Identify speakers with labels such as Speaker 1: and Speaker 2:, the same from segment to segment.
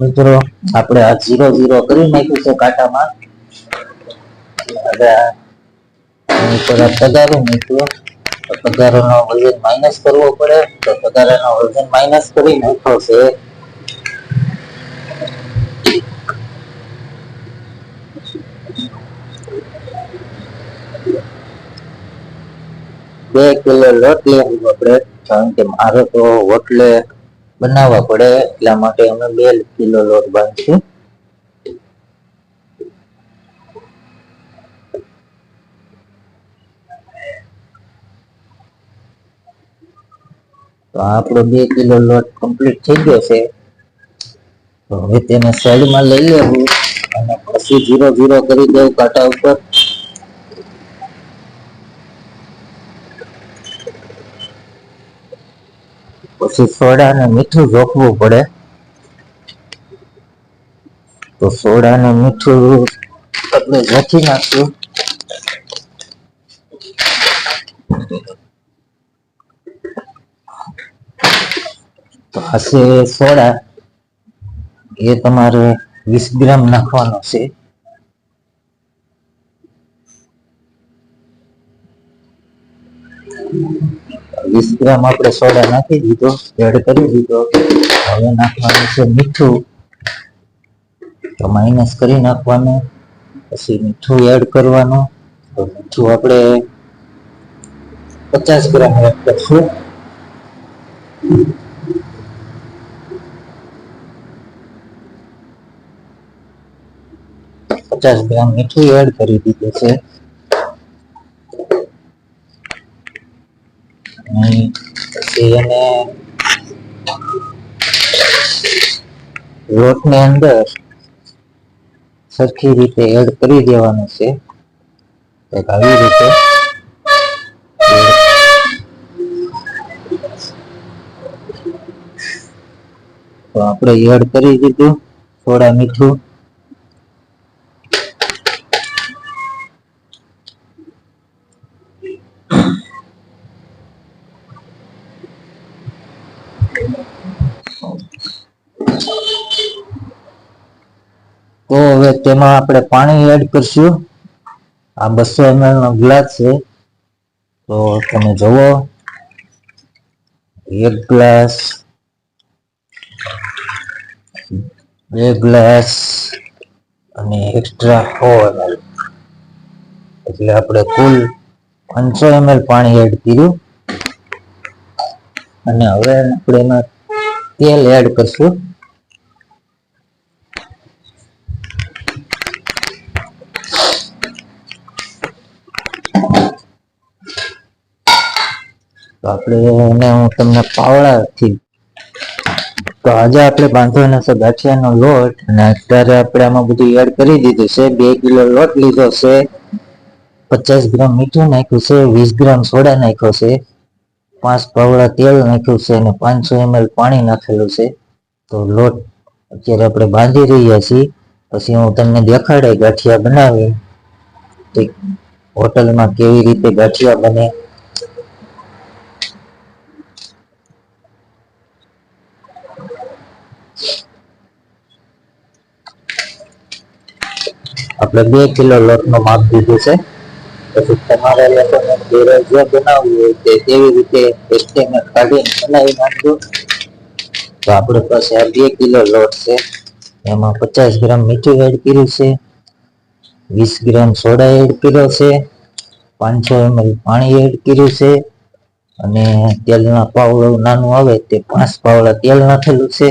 Speaker 1: મિત્રો, આપણે આ ઝીરો ઝીરો કરી નાખ્યું છે કાંટામાં. હવે આ એની પર આ પગારો તો પગારોનો કરવો પડે. તો પગારાનો વજન માઇનસ કરી નાખ્યો છે. બે કિલો લોટ લેવું આપણે. કારણ કે મારે તો હોટલે બનાવવા પડે. એટલા માટે અમે બે કિલો લોટ બાંધશું. તો આપણો બે કિલો લોટ કમ્પ્લીટ થઈ ગયો છે. તો હવે તેને સાઈડમાં લઈ લેવું અને પછી જીરો જીરો કરી દેવું કાંટા ઉપર. પછી સોડા અને મીઠું જોખવું પડે. તો સોડા અને મીઠું આપણે જોખી નાખ્યું તો આ સોડા. એ તમારે વીસ ગ્રામ નાખવાનો છે. વીસ આપણે સોડા નાખી દીધો, એડ કરી દીધો. હવે નાખવાનું છે મીઠું. તો માઇનસ કરી નાખવાનું, પછી મીઠું એડ કરવાનું. તો મીઠું આપણે પચાસ ગ્રામ એડ કરશું. પચાસ ગ્રામ મીઠું એડ કરી દીધું છે. અને પછી અંદર સરખી રીતે એડ કરી દેવાનું છે. કંઈક આવી રીતે તો આપણે એડ કરી દીધું, થોડા મીઠું. તો હવે તેમાં આપણે પાણી એડ કરશું. આ બસો એમએલ નો ગ્લાસ છે. તો તમે જુઓ. એક ગ્લાસ, બે ગ્લાસ અને એક્સ્ટ્રા સો એમએલ એટલે આપણે કુલ પાંચસો એમએલ પાણી એડ કર્યું. અને હવે આપણે એમાં તેલ એડ કરશું. આપણે હું તમને પાવડાથી તો આજે આપણે બાંધવાનો છે ગાંઠિયાનો લોટ અને અત્યારે આપણે આમાં બધું એડ કરી દીધું છે. બે કિલો લોટ લીધો છે. પચાસ ગ્રામ મીઠું નાખ્યું છે. વીસ ગ્રામ સોડા નાખ્યો છે. પાંચ પાવડા તેલ નાખ્યું છે અને પાંચસો એમએલ પાણી નાખેલું છે. તો લોટ અત્યારે આપણે બાંધી રહ્યા છીએ. પછી હું તમને દેખાડે ગાંઠિયા બનાવી તો હોટલમાં કેવી રીતે ગાંઠિયા બને. આપણે બે કિલો લોટનું માપ દીધું છે. પછી તમારે લોકોને ઘેરે જે બનાવવું હોય તે તેવી રીતે estimate કાઢીને બનાવી નાખજો. તો આપણે પાસે આ બે કિલો લોટ છે. એમાં પચાસ ગ્રામ મીઠું એડ કર્યું છે. વીસ ગ્રામ સોડા એડ કર્યો છે. પાંચસો એમએલ પાણી એડ કર્યું છે. અને તેલના પાવડું નાનું આવે તે પાંચ પાવડા તેલ નાખેલું છે.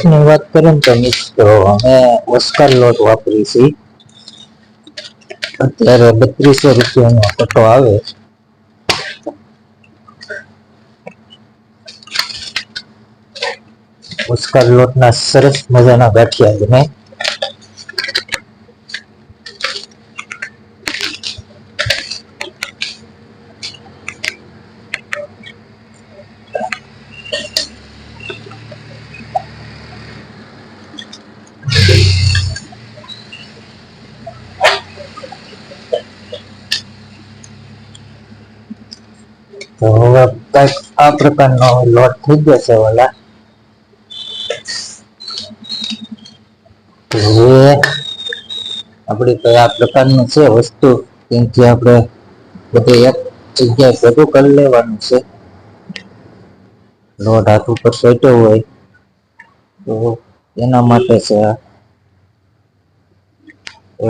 Speaker 1: લોટની વાત કરીએ ને તો મિત્રો અમે ઓસ્કાર લોટ વાપરી છીએ અત્યારે બત્રીસો રૂપિયાનો કટો આવે ઓસ્કાર લોટના સરસ મજાના ગાંઠિયા બને તો હવે કંઈક આ પ્રકારનો લોટ થઈ જશે ઓલા. તો હવે આપણી કઈ પ્રકારનું છે વસ્તુ ત્યાંથી આપણે બધી એક જગ્યાએ ભેગું કરી લેવાનું છે. લોટ હાથ ઉપર સોટ્યો હોય, તો એના માટે છે આ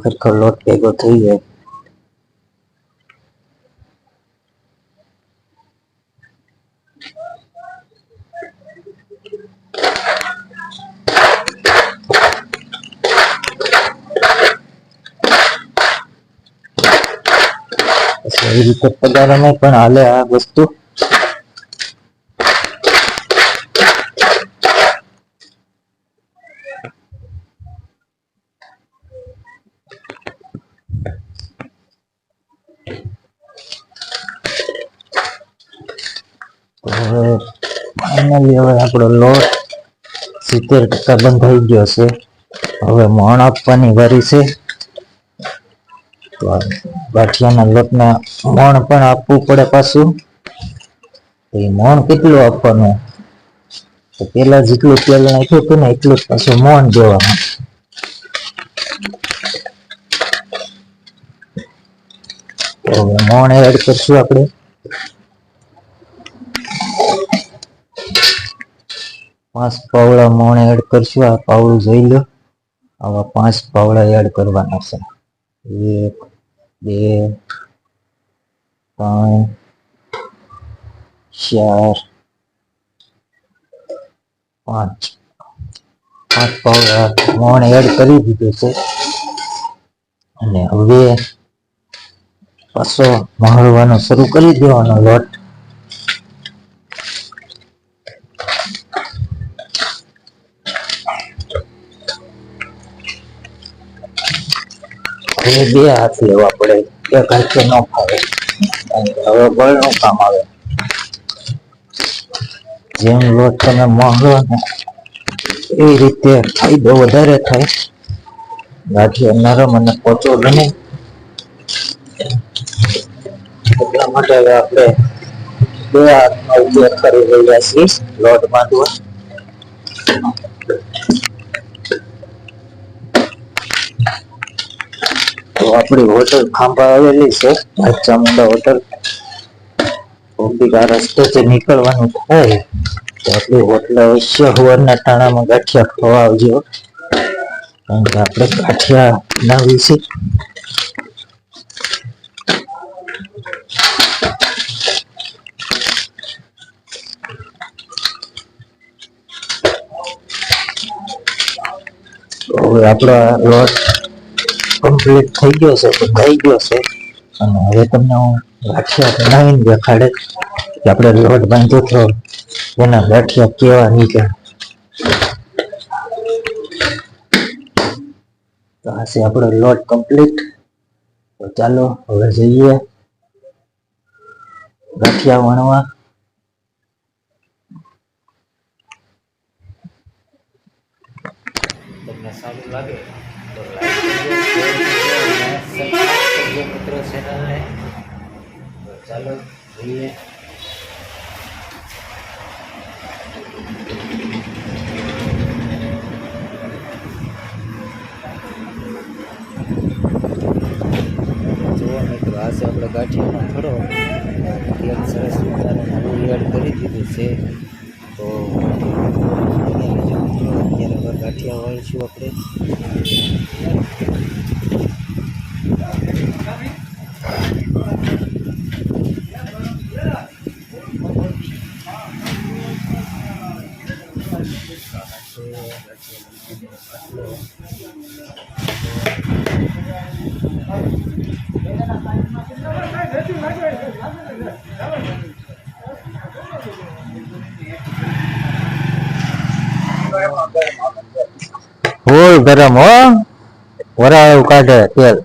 Speaker 1: ખરેખર લોટ ભેગો થઈ જાય. એવી રીતે પગારમાં પણ હાલે આ વસ્તુ. ફાઇનલી હવે આપણો લોટ સિત્તેર ટકા બંધાઈ ગયો છે. હવે મોણ આપવાની વારી છે. તો ગાંઠિયાના લોટના મોણ પણ આપવું પડે પાછું. તો એ મોણ કેટલું આપવાનું? તો પેલા જેટલું તેલ નાખ્યું હતું ને એટલું જ પાછું મોણ દેવાનું. હવે મોણ એડ કરશું આપણે. પાંચ પાવડા મોણ એડ કરશું. આ પાવડું જોઈ લો. આવા પાંચ પાવડા એડ કરવાના છે. એક, બે ત્રણ ચાર, પાંચ. પાંચ મોણ એડ કરી દીધું છે. અને હવે પાછો મહળવાનો શરૂ કરી દેવાનો લોટ. બે હાથ લેવા પડે. એક હાથે ન ફાવે હવે બળનું કામ આવે. જેમ લોટ તમે મોંઘો ને, એ રીતે ફાયદો વધારે થાય. બાકી નરમ અને પોચો બને એટલા માટે હવે આપણે બે હાથનો ઉપયોગ કરી રહ્યા છીએ લોટ બાંધવા. આપણી હોટલ ખાંભા આવેલી છે ચામુંડા હોટલ. આ રસ્તેથી નીકળવાનું થાય તો આપણી હોટલ અવશ્ય હવારના ટાણામાં ગાંઠિયા ખવા આવજો. કારણ કે આપણે ગાંઠિયા બનાવી છે. હવે કમ્પ્લીટ થઈ ગયો છે બંધાઈ ગયો છે. અને હવે તમને હું ગાંઠિયા બનાવીને દેખાડે કે આપણે લોટ બાંધ્યો તો એના ગાંઠિયા કેવા નીકળે. તો આ છે આપણો લોટ કમ્પ્લીટ તો ચાલો, હવે જઈએ ગાંઠિયા વણવા. તમને સારું લાગે તો લાઈક કરજો શેર કરજો અને સબસ્ક્રાઇબ કરજો મિત્રો ચેનલને તો ચાલો જોઈએ જુઓ મિત્રો આ છે આપણે ગાંઠિયાનો થોડો એક સરસ મજાનું નવું એડ કરી દીધું છે તો અત્યારે હવે ગાંઠિયા વાળીશું આપણે તો ફૂલ ગરમ હો વરાળ કાઢે તેલ.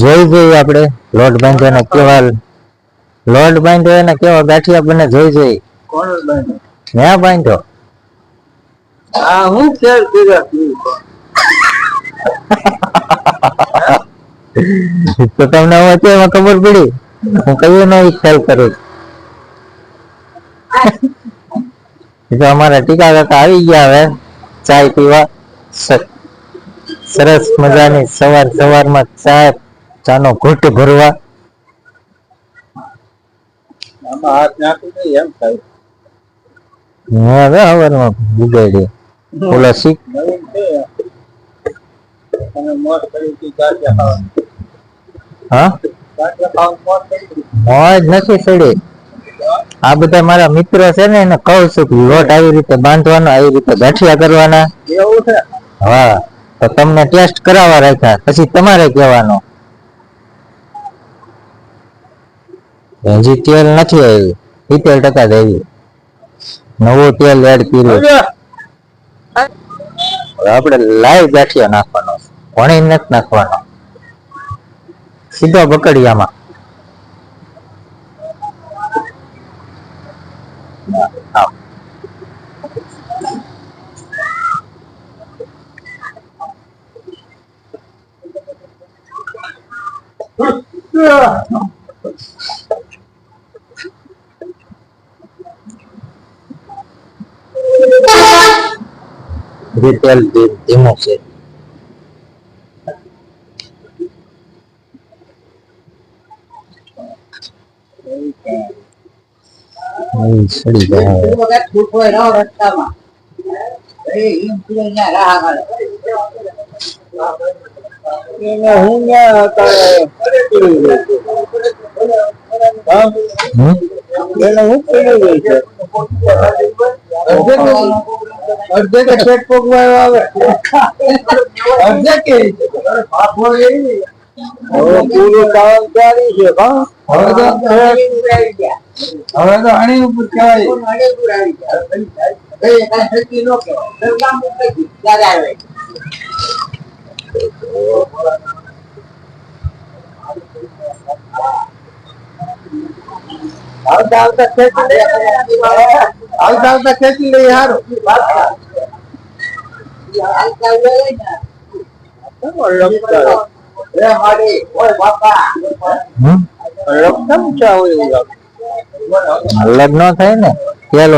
Speaker 1: જોઈ જોઈ આપણે લોટ બાંધ્યાનો કેવા લોટ બાંધ્યો એને કેવા ગાંઠિયા બને જોઈ જોઈ.
Speaker 2: કોણ બાંધે?
Speaker 1: બાંધ્યો
Speaker 2: હું ખેલ
Speaker 1: તો તમને હવે અત્યારે ખબર પડી. હું કયું નહીં ખ્યાલ કરું તો અમારા ટીકા કાકા આવી ગયા હવે. ચાય પીવા. સરસ મજાની સવાર સવારમાં ચા ચાનો ઘૂંટ ભરવા. મોજ નથી સડી. આ બધા મારા મિત્રો છે ને એને કહું છું કે લોટ આવી રીતે બાંધવાનો આવી રીતે ગાંઠિયા કરવાના.
Speaker 2: એવું છે?
Speaker 1: હા તો તમને ટેસ્ટ કરાવવા રાખ્યા. પછી તમારે કહેવાનો. હજી તેલ નથી આવ્યું. સિત્તેર ટકા જ આવ્યું. નવું તેલ એડ કર્યું. આપણે લાઈવ ગાંઠિયા નાખવાનો ભણી નથી નાખવાનો. સીધો બકડિયામાં આવ. હજી તેલ ધીમ- ધીમું છે અહીં
Speaker 2: અડધે કે પેટ પોગવાયો આવે અડધે કે હવે પૂરું કામ ચાલી છે હા હવે તો હવે તો આની ઉપર કહેવાય આવતા આવતા છે આવું એવું લાગે.
Speaker 1: હોય લગ્ન થાય ને તેલ